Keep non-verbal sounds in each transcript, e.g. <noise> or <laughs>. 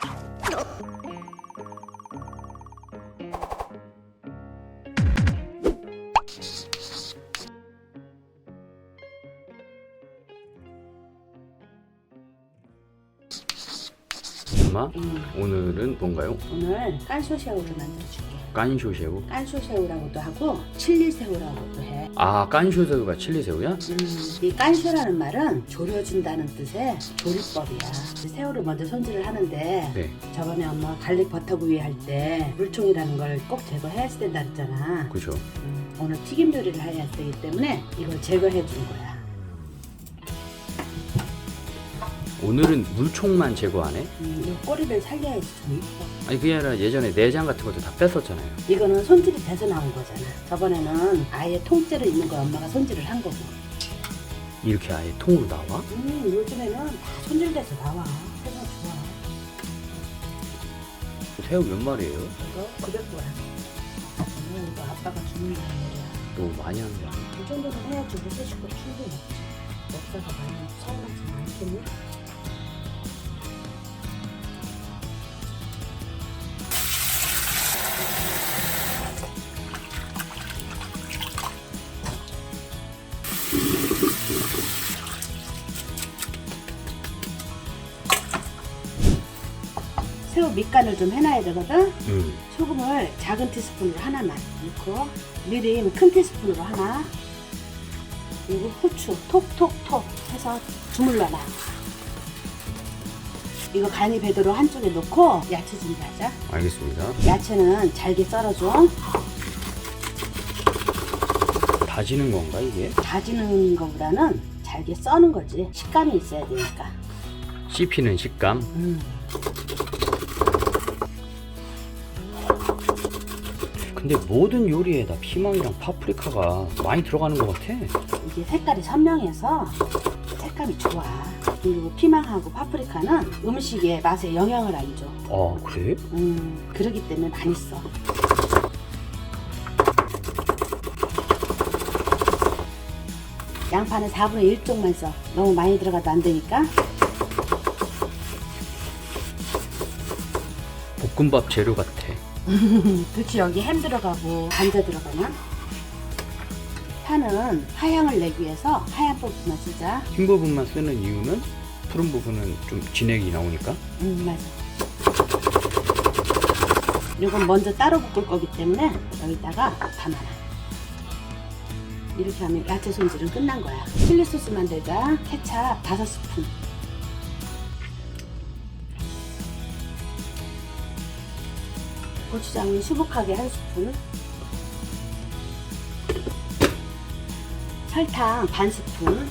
あっ 엄마 음, 오늘은 뭔가요? 오늘 깐쇼새우를 만들어줄게. 깐쇼새우? 깐쇼새우라고도 하고 칠리새우라고도 해. 아 깐쇼새우가 칠리새우야? 음, 이 깐쇼라는 말은 졸여준다는 뜻의 조리법이야. 새우를 먼저 손질을 하는데 네 저번에 엄마 갈릭 버터구이 할 때 물총이라는 걸 꼭 제거해야 된다 했잖아. 그죠 음, 오늘 튀김 요리를 해야 되기 때문에 이걸 제거해 준 거야. 오늘은 물총만 제거하네? 음, 이 꼬리를 살려야지 좀 이뻐. 아니 그게 아니라 예전에 내장 같은 것도 다 뺐었잖아요 이거는 손질이 돼서 나온 거잖아. 저번에는 아예 통째로 있는 거 엄마가 손질을 한 거고. 이렇게 아예 통으로 나와? 음, 요즘에는 다 손질돼서 나와. 세상 좋아. 새우 몇 마리예요? 이거 900g야. 오늘 이거 아빠가 주는 거야. 너무 많이 하는 거 아니야? 이 정도는 해야지 우리 세 식구 충분히 먹지. 먹다가 많이 서운하지 않겠니? 밑간을 좀 해놔야 되거든. 응 소금을 작은 티스푼으로 하나만. 넣고 미림 큰 티스푼으로 하나. 그리고 후추 톡톡톡 해서 주물러놔. 이거 간이 배도로 한쪽에 넣고 야채 준비하자. 알겠습니다. 야채는 잘게 썰어줘. 다지는 건가 이게? 다지는 것보다는 잘게 써는 거지. 식감이 있어야 되니까. 씹히는 식감? 음. 근데 모든 요리에 다 피망이랑 파프리카가 많이 들어가는 것 같아 이게 색깔이 선명해서 색감이 좋아 그리고 피망하고 파프리카는 음식의 맛에 영향을 안 줘. 아 그래? 음, 그러기 때문에 많이 써. 양파는 4분의 1쪽만 써. 너무 많이 들어가도 안 되니까. 볶음밥 재료 같아 <laughs> 그렇지 여기 햄 들어가고 감자 들어가나? 파는 하향을 내기 위해서 하얀 부분만 쓰자. 흰 부분만 쓰는 이유는 푸른 부분은 좀 진액이 나오니까 음 맞아. 이건 먼저 따로 볶을 거기 때문에 여기다가 담아놔. 이렇게 하면 야채 손질은 끝난 거야. 칠리 소스 만들자. 케찹 다섯 스푼. 고추장은 수북하게 한 스푼. 설탕 반 스푼.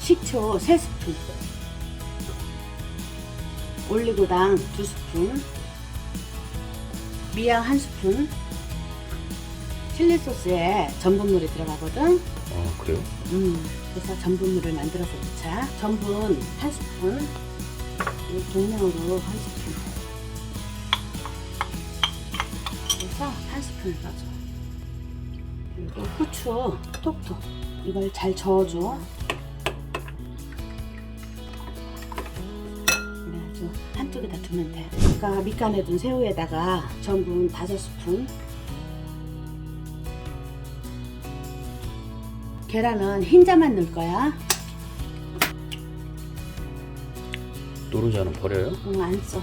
식초 세 스푼. 올리고당 두 스푼, 미양 한 스푼, 칠리 소스에 전분물이 들어가거든. 아 그래요? 음, 그래서 전분물을 만들어서 넣자. 전분 한 스푼, 동량으로 한 스푼. 그래서 한 스푼을 넣어줘. 그리고 후추 톡톡. 이걸 잘 저어줘. 그래가지고 한쪽에다 두면 돼. 아까 밑간에 둔 새우에다가 전분 다섯 스푼. 계란은 흰자만 넣을 거야. 노른자는 버려요? 응, 안 써.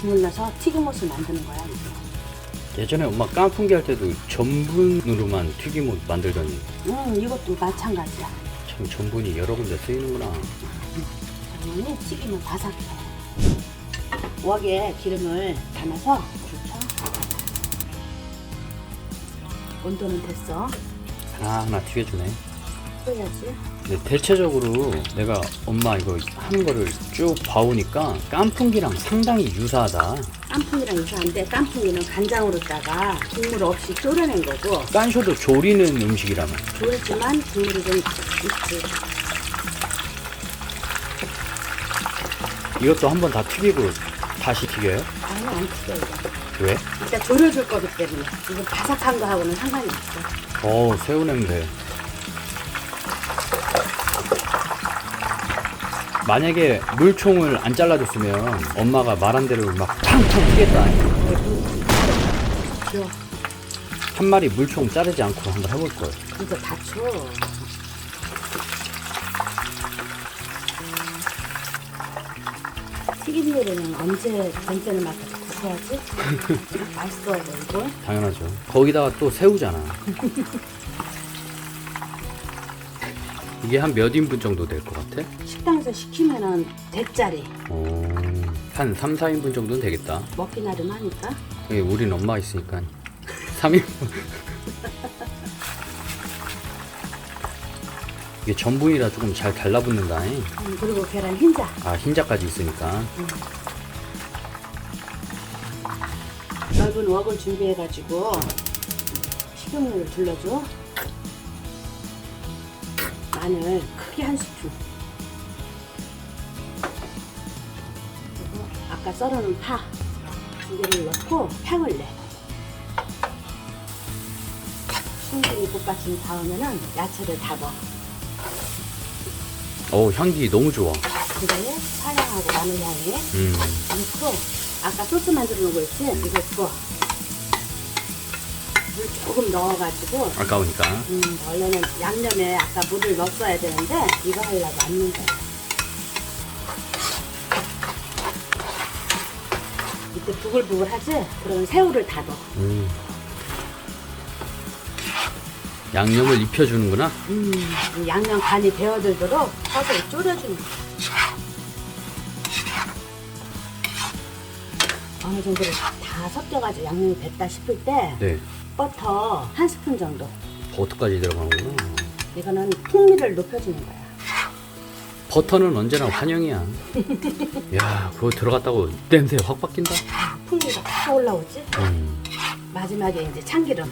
주물러서 튀김옷을 만드는 거야. 예전에 엄마 깐풍기 할 때도 전분으로만 튀김옷 만들더니 응, 이것도 마찬가지야. 참 전분이 여러 군데 쓰이는구나 전분이 튀기면 바삭해. 웍에 기름을 담아서 그렇죠. 온도는 됐어. 하나 하나 튀겨주네 끓여야지. 대체적으로 내가 엄마 이거 하는 거를 쭉 봐오니까 깐풍기랑 상당히 유사하다 깐풍이랑 유사한데 깐풍이는 간장으로다가 국물 없이 졸여낸 거고 깐쇼도 조리는 음식이라면 졸지만 국물이 좀 있지. 이것도 한 번 다 튀기고 다시 튀겨요? 아니 안 튀겨 이거. 왜? 이따 졸여줄 거기 때문에 이거 바삭한 거하고는 상관이 없어. 어 새우 냄새. 만약에 물총을 안 잘라줬으면 엄마가 말한 대로 막 탕탕 튀겠다. 귀여. 한 마리 물총 자르지 않고 한번 해볼 거예요. 이거 다쳐. 튀긴 요리는 언제 전제를 맡아서 구워야지? 맛있어 보이고. 당연하죠. 거기다가 또 새우잖아. <laughs> 이게 한 몇 인분 정도 될 것 같아? 식당에서 시키면은 대짜리 어, 한 3, 4인분 정도는 되겠다. 먹기 나름 하니까. 예, 우린 엄마 있으니까 3인분. 이게 전분이라 조금 잘 달라붙는다. 잉. 음, 그리고 계란 흰자. 아, 흰자까지 있으니까. 넓은 웍을 준비해가지고 식용유를 둘러줘. 마늘 크게 한 스푼. 그리고 아까 썰어놓은 파 두 개를 넣고 향을 내. 충분히 볶아준 다음에는 야채를 다 넣어. 어우, 향기 너무 좋아. 그다음에 파향하고 마늘 향에 음, 넣고 아까 소스 만들어 놓은 거 있지? 이거 부어. 물 조금 넣어가지고 아까우니까. 음, 원래는 양념에 아까 물을 넣었어야 되는데 이거 하려고 안 넣은 거야. 이때 부글부글하지? 그러면 새우를 다 넣어. 음. 양념을 입혀주는구나. 음, 이 양념 간이 배어들도록 서서히 졸여주는 거야. 어느 정도로 다 섞여가지고 양념이 됐다 싶을 때 네. 버터 한 스푼 정도. 버터까지 들어가는구나. 이거는 풍미를 높여주는 거야. 버터는 언제나 환영이야. <laughs> 야, 그거 들어갔다고 냄새 확 바뀐다. 풍미가 확 올라오지? 음. 마지막에 이제 참기름.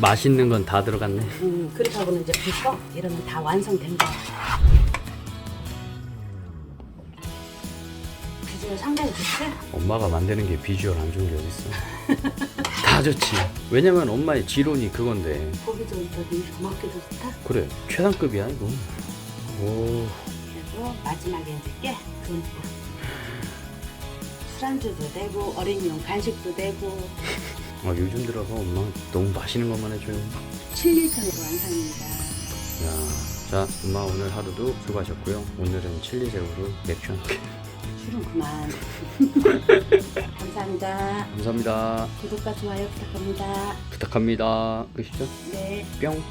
맛있는 건 다 들어갔네. 음, 그렇게 하고는 이제 붓고 이러면 다 완성된 거야. 비주얼 상당히 좋지? 엄마가 만드는 게 비주얼 안 좋은 게 어딨어. <laughs> 다 좋지. 왜냐면 엄마의 지론이 그건데. 고기도 저기 먹기도 좋다. 그래, 최상급이야, 이거. 오, 그리고 마지막에 이제 깨 듬뿍. 술안주도 되고 어린이용 간식도 되고 <laughs> 아, 요즘 들어서 엄마 너무 맛있는 것만 해줘요. 칠리전으로 완성입니다. 야, 자, 엄마 오늘 하루도 수고하셨고요. 오늘은 칠리 새우로 맥주 한 캔. 술은 그만. <laughs> 감사합니다. 감사합니다. 구독과 좋아요 부탁합니다. 부탁합니다. 끝이죠? 네. 뿅.